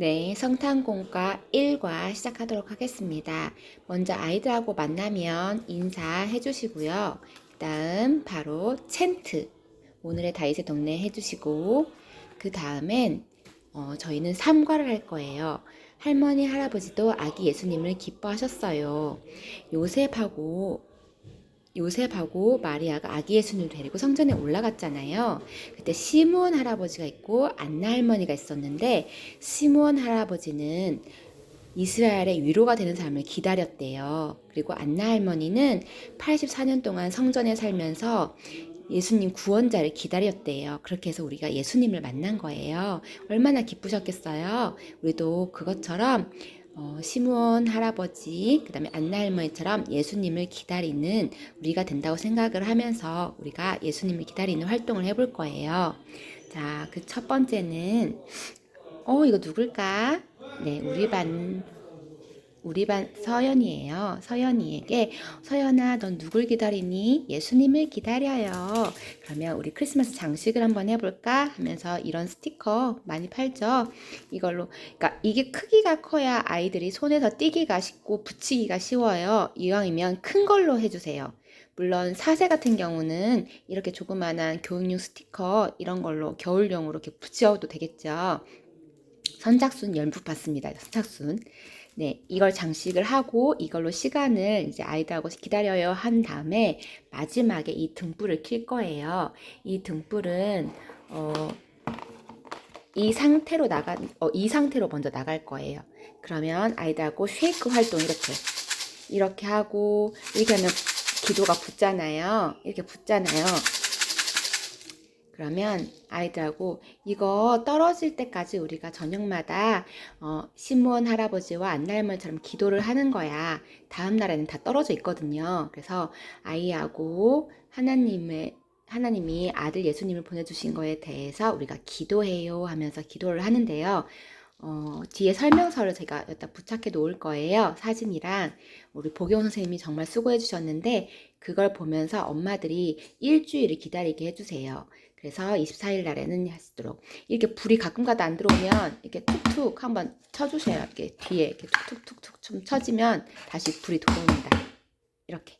네, 성탄공과 1과 시작하도록 하겠습니다. 먼저 아이들하고 만나면 인사해 주시고요. 그 다음 바로 챈트, 오늘의 다윗의 동네 해주시고, 그 다음엔 어, 저희는 삼과를 할 거예요. 할머니, 할아버지도 아기 예수님을 기뻐하셨어요. 요셉하고 요셉하고 마리아가 아기 예수님을 데리고 성전에 올라갔잖아요. 그때 시므온 할아버지가 있고 안나 할머니가 있었는데 시므온 할아버지는 이스라엘의 위로가 되는 사람을 기다렸대요. 그리고 안나 할머니는 84년 동안 성전에 살면서 예수님 구원자를 기다렸대요. 그렇게 해서 우리가 예수님을 만난 거예요. 얼마나 기쁘셨겠어요. 우리도 그것처럼 어, 시므온 할아버지, 그 다음에 안나 할머니처럼 예수님을 기다리는 우리가 된다고 생각을 하면서 우리가 예수님을 기다리는 활동을 해볼 거예요. 자, 그 첫 번째는, 어, 이거 누굴까? 네, 우리 반, 우리 반 서연이에요. 서연이에게, 서연아, 넌 누굴 기다리니? 예수님을 기다려요. 그러면 우리 크리스마스 장식을 한번 해볼까? 하면서 이런 스티커 많이 팔죠? 이걸로, 그러니까 이게 크기가 커야 아이들이 손에서 띄기가 쉽고 붙이기가 쉬워요. 이왕이면 큰 걸로 해주세요. 물론 사세 같은 경우는 이렇게 조그만한 교육용 스티커 이런 걸로 겨울용으로 이렇게 붙여도 되겠죠. 선착순 열부 받습니다. 선착순. 네, 이걸 장식을 하고 이걸로 시간을 이제 아이들하고 기다려요 한 다음에 마지막에 이 등불을 킬 거예요. 이 등불은 어, 이 상태로 나가 어, 이 상태로 먼저 나갈 거예요. 그러면 아이들하고 쉐이크 활동 이렇게 이렇게 하고 이렇게 하면 기도가 붙잖아요. 이렇게 붙잖아요. 그러면 아이들하고 이거 떨어질 때까지 우리가 저녁마다 어, 시므온 할아버지와 안나 할머니처럼 기도를 하는 거야. 다음 날에는 다 떨어져 있거든요. 그래서 아이하고 하나님의 하나님이 아들 예수님을 보내주신 거에 대해서 우리가 기도해요 하면서 기도를 하는데요. 어, 뒤에 설명서를 제가 여기다 부착해 놓을 거예요. 사진이랑 우리 보경 선생님이 정말 수고해 주셨는데 그걸 보면서 엄마들이 일주일을 기다리게 해주세요. 그래서 24일 날에는 하시도록 이렇게 불이 가끔가다 안 들어오면 이렇게 툭툭 한번 쳐주세요. 이렇게 뒤에 이렇게 툭툭툭툭 좀 쳐지면 다시 불이 들어옵니다. 이렇게.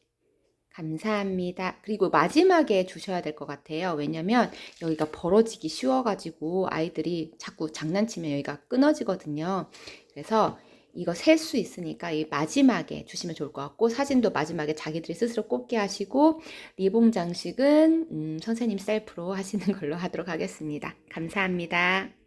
감사합니다. 그리고 마지막에 주셔야 될 것 같아요. 왜냐면 여기가 벌어지기 쉬워가지고 아이들이 자꾸 장난치면 여기가 끊어지거든요. 그래서 이거 셀 수 있으니까 이 마지막에 주시면 좋을 것 같고 사진도 마지막에 자기들이 스스로 꽂게 하시고 리봉 장식은 음, 선생님 셀프로 하시는 걸로 하도록 하겠습니다. 감사합니다.